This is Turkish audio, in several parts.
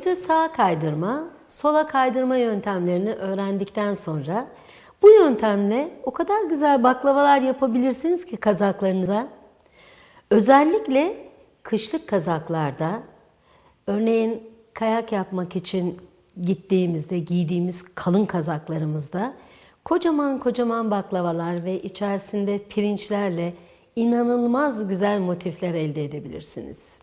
Örgüde sağa kaydırma, sola kaydırma yöntemlerini öğrendikten sonra bu yöntemle o kadar güzel baklavalar yapabilirsiniz ki kazaklarınıza. Özellikle kışlık kazaklarda, örneğin kayak yapmak için gittiğimizde giydiğimiz kalın kazaklarımızda kocaman kocaman baklavalar ve içerisinde pirinçlerle inanılmaz güzel motifler elde edebilirsiniz.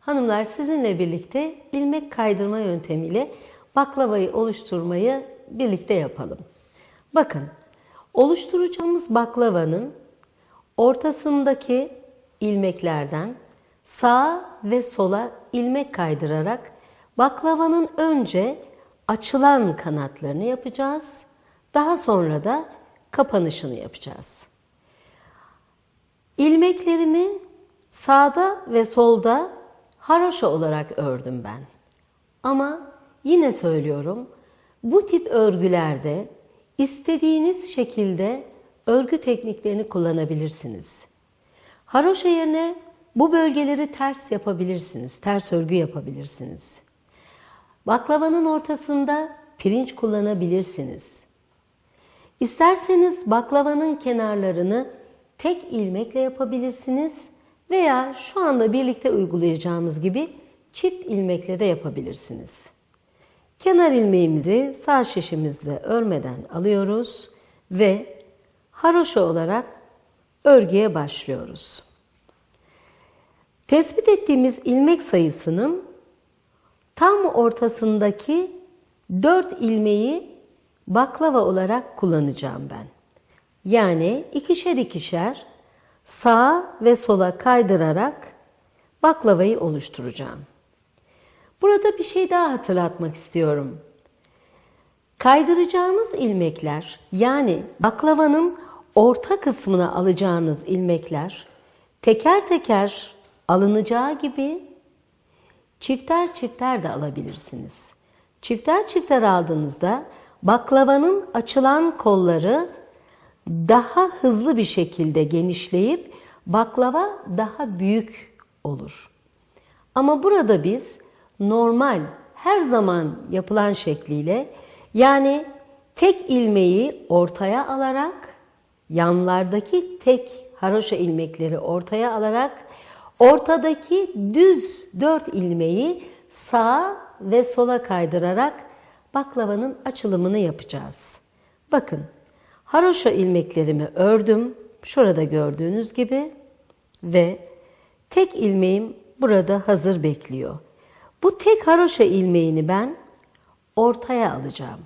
Hanımlar sizinle birlikte ilmek kaydırma yöntemiyle baklavayı oluşturmayı birlikte yapalım. Bakın, oluşturacağımız baklavanın ortasındaki ilmeklerden sağa ve sola ilmek kaydırarak baklavanın önce açılan kanatlarını yapacağız. Daha sonra da kapanışını yapacağız. İlmeklerimi sağda ve solda haroşa olarak ördüm ben. Ama yine söylüyorum, bu tip örgülerde istediğiniz şekilde örgü tekniklerini kullanabilirsiniz. Haroşa yerine bu bölgeleri ters yapabilirsiniz, ters örgü yapabilirsiniz. Baklavanın ortasında pirinç kullanabilirsiniz. İsterseniz baklavanın kenarlarını tek ilmekle yapabilirsiniz veya şu anda birlikte uygulayacağımız gibi çift ilmekle de yapabilirsiniz. Kenar ilmeğimizi sağ şişimizle örmeden alıyoruz ve haroşa olarak örgüye başlıyoruz. Tespit ettiğimiz ilmek sayısının tam ortasındaki 4 ilmeği baklava olarak kullanacağım ben. Yani ikişer ikişer sağa ve sola kaydırarak baklavayı oluşturacağım. Burada bir şey daha hatırlatmak istiyorum. Kaydıracağınız ilmekler yani baklavanın orta kısmına alacağınız ilmekler teker teker alınacağı gibi çifter çifter de alabilirsiniz. Çifter çifter aldığınızda baklavanın açılan kolları daha hızlı bir şekilde genişleyip baklava daha büyük olur. Ama burada biz normal her zaman yapılan şekliyle yani tek ilmeği ortaya alarak yanlardaki tek haroşa ilmekleri ortaya alarak ortadaki düz dört ilmeği sağa ve sola kaydırarak baklavanın açılımını yapacağız. Bakın haroşa ilmeklerimi ördüm. Şurada gördüğünüz gibi ve tek ilmeğim burada hazır bekliyor. Bu tek haroşa ilmeğini ben ortaya alacağım.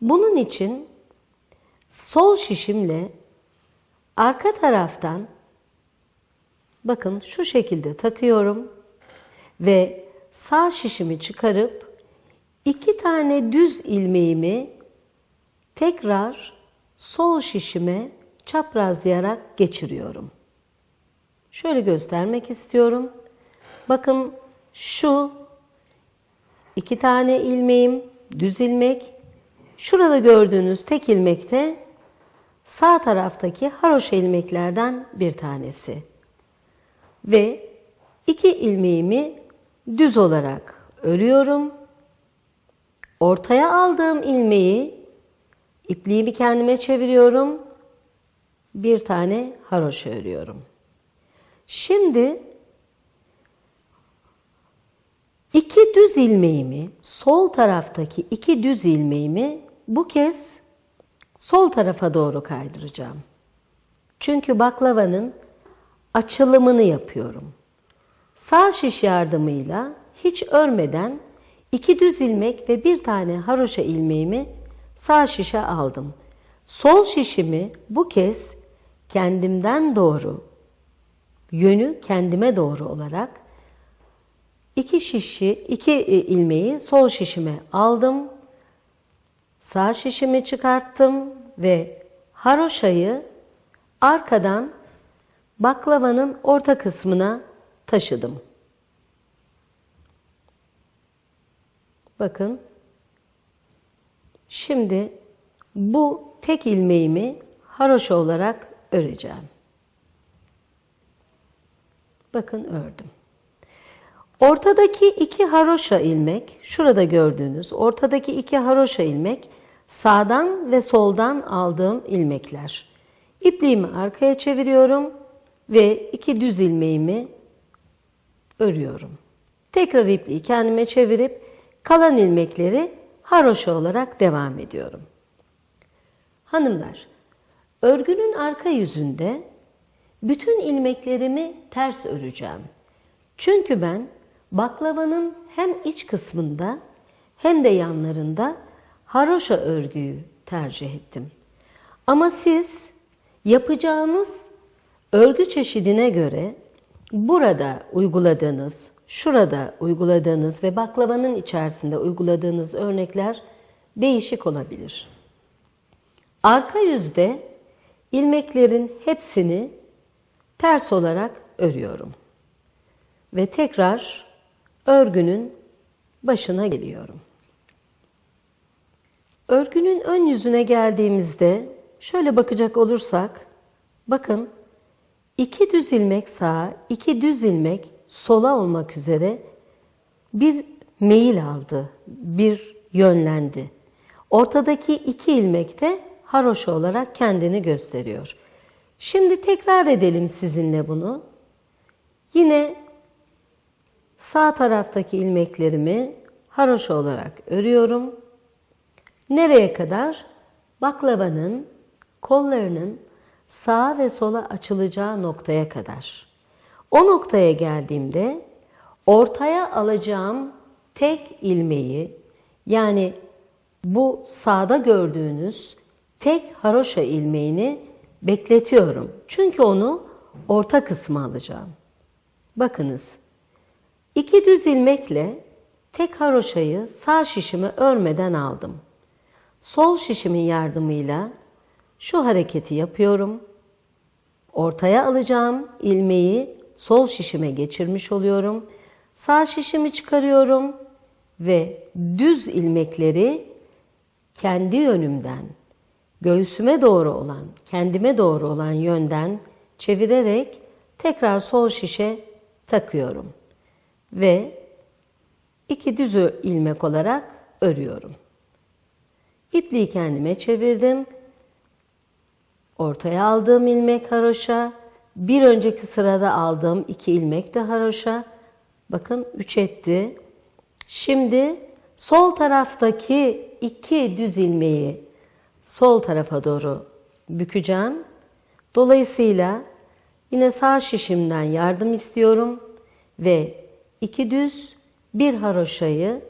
Bunun için sol şişimle arka taraftan bakın şu şekilde takıyorum ve sağ şişimi çıkarıp iki tane düz ilmeğimi tekrar sol şişime çaprazlayarak geçiriyorum. Şöyle göstermek istiyorum. Bakın şu iki tane ilmeğim düz ilmek. Şurada gördüğünüz tek ilmek de sağ taraftaki haroşa ilmeklerden bir tanesi. Ve iki ilmeğimi düz olarak örüyorum. Ortaya aldığım ilmeği ipliğimi kendime çeviriyorum. Bir tane haroşa örüyorum. Şimdi iki düz ilmeğimi, sol taraftaki iki düz ilmeğimi bu kez sol tarafa doğru kaydıracağım. Çünkü baklavanın açılımını yapıyorum. Sağ şiş yardımıyla hiç örmeden iki düz ilmek ve bir tane haroşa ilmeğimi sağ şişe aldım. Sol şişimi bu kez kendimden doğru, yönü kendime doğru olarak iki şişi, iki e, ilmeği sol şişime aldım. Sağ şişimi çıkarttım ve haroşayı arkadan baklavanın orta kısmına taşıdım. Bakın. Şimdi bu tek ilmeğimi haroşa olarak öreceğim. Bakın ördüm. Ortadaki iki haroşa ilmek, şurada gördüğünüz ortadaki iki haroşa ilmek sağdan ve soldan aldığım ilmekler. İpliğimi arkaya çeviriyorum ve iki düz ilmeğimi örüyorum. Tekrar ipliği kendime çevirip kalan ilmekleri haroşa olarak devam ediyorum. Hanımlar, örgünün arka yüzünde bütün ilmeklerimi ters öreceğim. Çünkü ben baklavanın hem iç kısmında hem de yanlarında haroşa örgüyü tercih ettim. Ama siz yapacağınız örgü çeşidine göre burada uyguladığınız, şurada uyguladığınız ve baklavanın içerisinde uyguladığınız örnekler değişik olabilir. Arka yüzde ilmeklerin hepsini ters olarak örüyorum. Ve tekrar örgünün başına geliyorum. Örgünün ön yüzüne geldiğimizde şöyle bakacak olursak bakın iki düz ilmek sağa, iki düz ilmek sola olmak üzere bir meyil aldı, bir yönlendi. Ortadaki iki ilmek de haroşa olarak kendini gösteriyor. Şimdi tekrar edelim sizinle bunu. Yine sağ taraftaki ilmeklerimi haroşa olarak örüyorum. Nereye kadar? Baklavanın kollarının sağa ve sola açılacağı noktaya kadar. O noktaya geldiğimde ortaya alacağım tek ilmeği yani bu sağda gördüğünüz tek haroşa ilmeğini bekletiyorum. Çünkü onu orta kısma alacağım. Bakınız. iki düz ilmekle tek haroşayı sağ şişimi örmeden aldım. Sol şişimin yardımıyla şu hareketi yapıyorum. Ortaya alacağım ilmeği sol şişime geçirmiş oluyorum. Sağ şişimi çıkarıyorum ve düz ilmekleri kendi yönümden göğsüme doğru olan, kendime doğru olan yönden çevirerek tekrar sol şişe takıyorum. Ve iki düz ilmek olarak örüyorum. İpliği kendime çevirdim. Ortaya aldığım ilmek haroşa, bir önceki sırada aldığım iki ilmek de haroşa. Bakın üç etti. Şimdi sol taraftaki iki düz ilmeği sol tarafa doğru bükeceğim. Dolayısıyla yine sağ şişimden yardım istiyorum ve iki düz bir haroşayı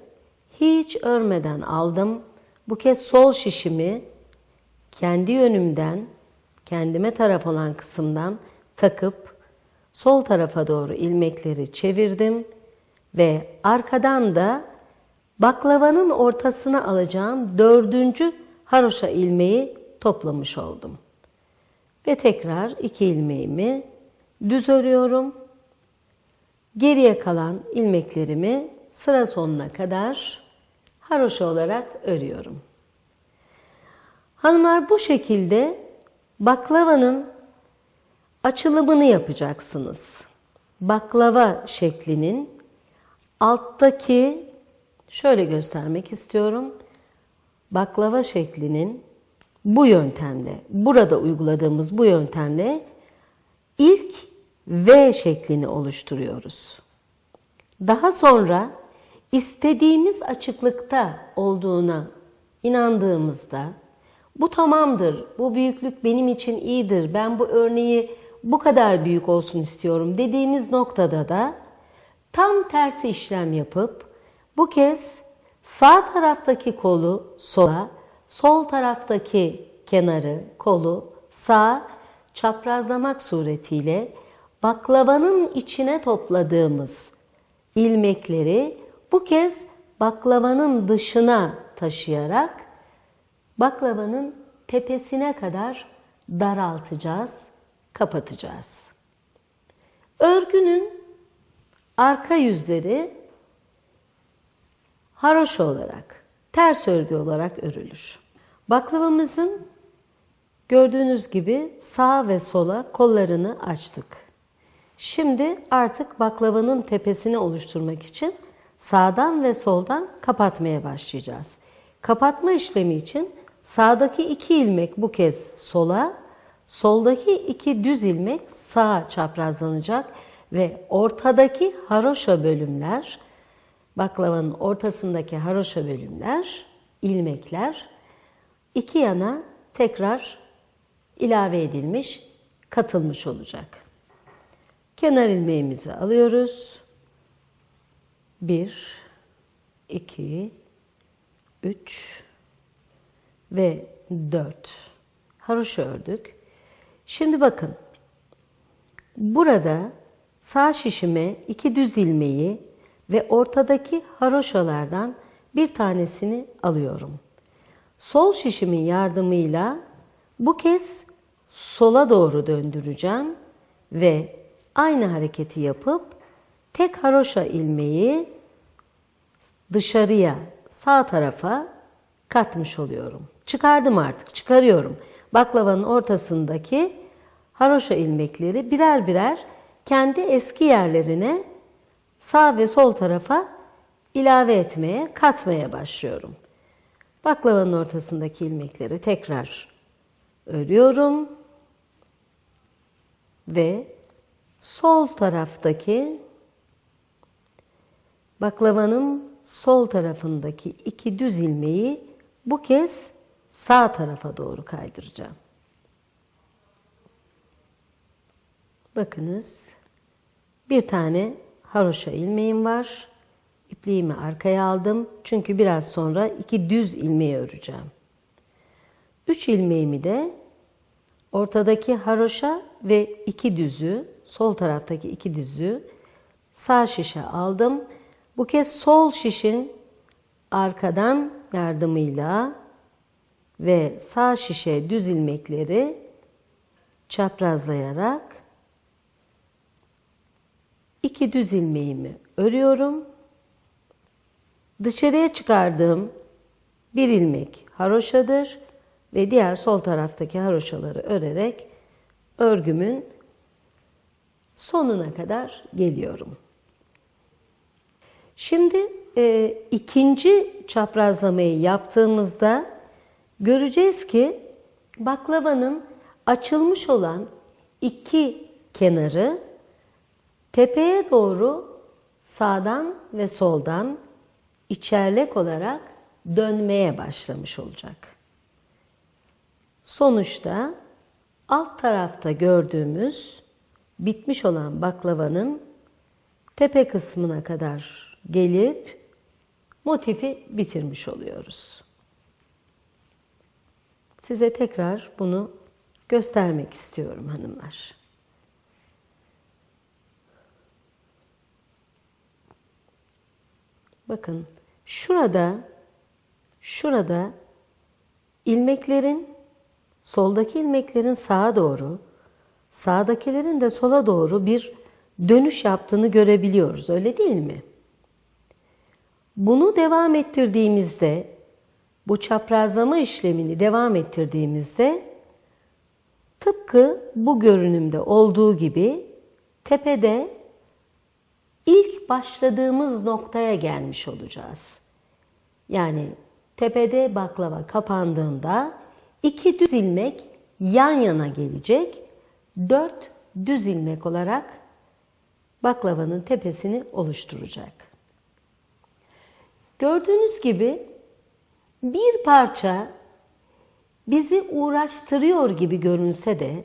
hiç örmeden aldım. Bu kez sol şişimi kendi yönümden, kendime taraf olan kısımdan takıp sol tarafa doğru ilmekleri çevirdim ve arkadan da baklavanın ortasına alacağım dördüncü haroşa ilmeği toplamış oldum. Ve tekrar iki ilmeğimi düz örüyorum. Geriye kalan ilmeklerimi sıra sonuna kadar haroşa olarak örüyorum. Hanımlar bu şekilde baklavanın açılımını yapacaksınız. Baklava şeklinin alttaki şöyle göstermek istiyorum baklava şeklinin bu yöntemle, burada uyguladığımız bu yöntemle ilk V şeklini oluşturuyoruz. Daha sonra istediğimiz açıklıkta olduğuna inandığımızda bu tamamdır, bu büyüklük benim için iyidir, ben bu örneği bu kadar büyük olsun istiyorum dediğimiz noktada da tam tersi işlem yapıp bu kez Sağ taraftaki kolu sola, sol taraftaki kenarı, kolu sağ çaprazlamak suretiyle baklavanın içine topladığımız ilmekleri bu kez baklavanın dışına taşıyarak baklavanın tepesine kadar daraltacağız, kapatacağız. Örgünün arka yüzleri haroşa olarak, ters örgü olarak örülür. Baklavamızın gördüğünüz gibi sağ ve sola kollarını açtık. Şimdi artık baklavanın tepesini oluşturmak için sağdan ve soldan kapatmaya başlayacağız. Kapatma işlemi için sağdaki iki ilmek bu kez sola, soldaki iki düz ilmek sağa çaprazlanacak ve ortadaki haroşa bölümler, baklavanın ortasındaki haroşa bölümler, ilmekler iki yana tekrar ilave edilmiş, katılmış olacak. Kenar ilmeğimizi alıyoruz. 1 2 3 ve 4 haroşa ördük. Şimdi bakın. Burada sağ şişime iki düz ilmeği ve ortadaki haroşalardan bir tanesini alıyorum. Sol şişimin yardımıyla bu kez sola doğru döndüreceğim ve aynı hareketi yapıp tek haroşa ilmeği dışarıya sağ tarafa katmış oluyorum. Çıkardım artık, çıkarıyorum. Baklavanın ortasındaki haroşa ilmekleri birer birer kendi eski yerlerine sağ ve sol tarafa ilave etmeye, katmaya başlıyorum. Baklavanın ortasındaki ilmekleri tekrar örüyorum ve sol taraftaki baklavanın sol tarafındaki iki düz ilmeği bu kez sağ tarafa doğru kaydıracağım. Bakınız bir tane haroşa ilmeğim var. İpliğimi arkaya aldım. Çünkü biraz sonra iki düz ilmeği öreceğim. Üç ilmeğimi de ortadaki haroşa ve iki düzü, sol taraftaki iki düzü sağ şişe aldım. Bu kez sol şişin arkadan yardımıyla ve sağ şişe düz ilmekleri çaprazlayarak iki düz ilmeğimi örüyorum. Dışarıya çıkardığım bir ilmek haroşadır ve diğer sol taraftaki haroşaları örerek örgümün sonuna kadar geliyorum. Şimdi e, ikinci çaprazlamayı yaptığımızda göreceğiz ki baklavanın açılmış olan iki kenarı tepeye doğru sağdan ve soldan içerlek olarak dönmeye başlamış olacak. Sonuçta alt tarafta gördüğümüz bitmiş olan baklavanın tepe kısmına kadar gelip motifi bitirmiş oluyoruz. Size tekrar bunu göstermek istiyorum hanımlar. Bakın şurada şurada ilmeklerin soldaki ilmeklerin sağa doğru sağdakilerin de sola doğru bir dönüş yaptığını görebiliyoruz. Öyle değil mi? Bunu devam ettirdiğimizde, bu çaprazlama işlemini devam ettirdiğimizde tıpkı bu görünümde olduğu gibi tepede ilk başladığımız noktaya gelmiş olacağız. Yani tepede baklava kapandığında iki düz ilmek yan yana gelecek, dört düz ilmek olarak baklavanın tepesini oluşturacak. Gördüğünüz gibi bir parça bizi uğraştırıyor gibi görünse de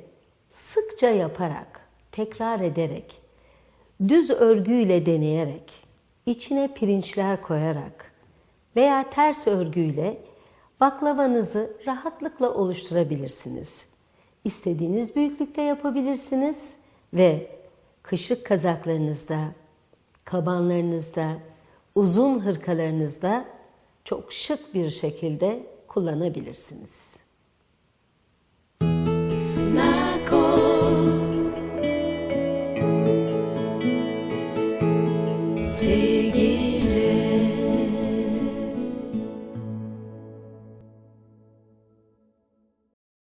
sıkça yaparak, tekrar ederek, düz örgüyle deneyerek, içine pirinçler koyarak veya ters örgüyle baklavanızı rahatlıkla oluşturabilirsiniz. İstediğiniz büyüklükte yapabilirsiniz ve kışlık kazaklarınızda, kabanlarınızda, uzun hırkalarınızda çok şık bir şekilde kullanabilirsiniz.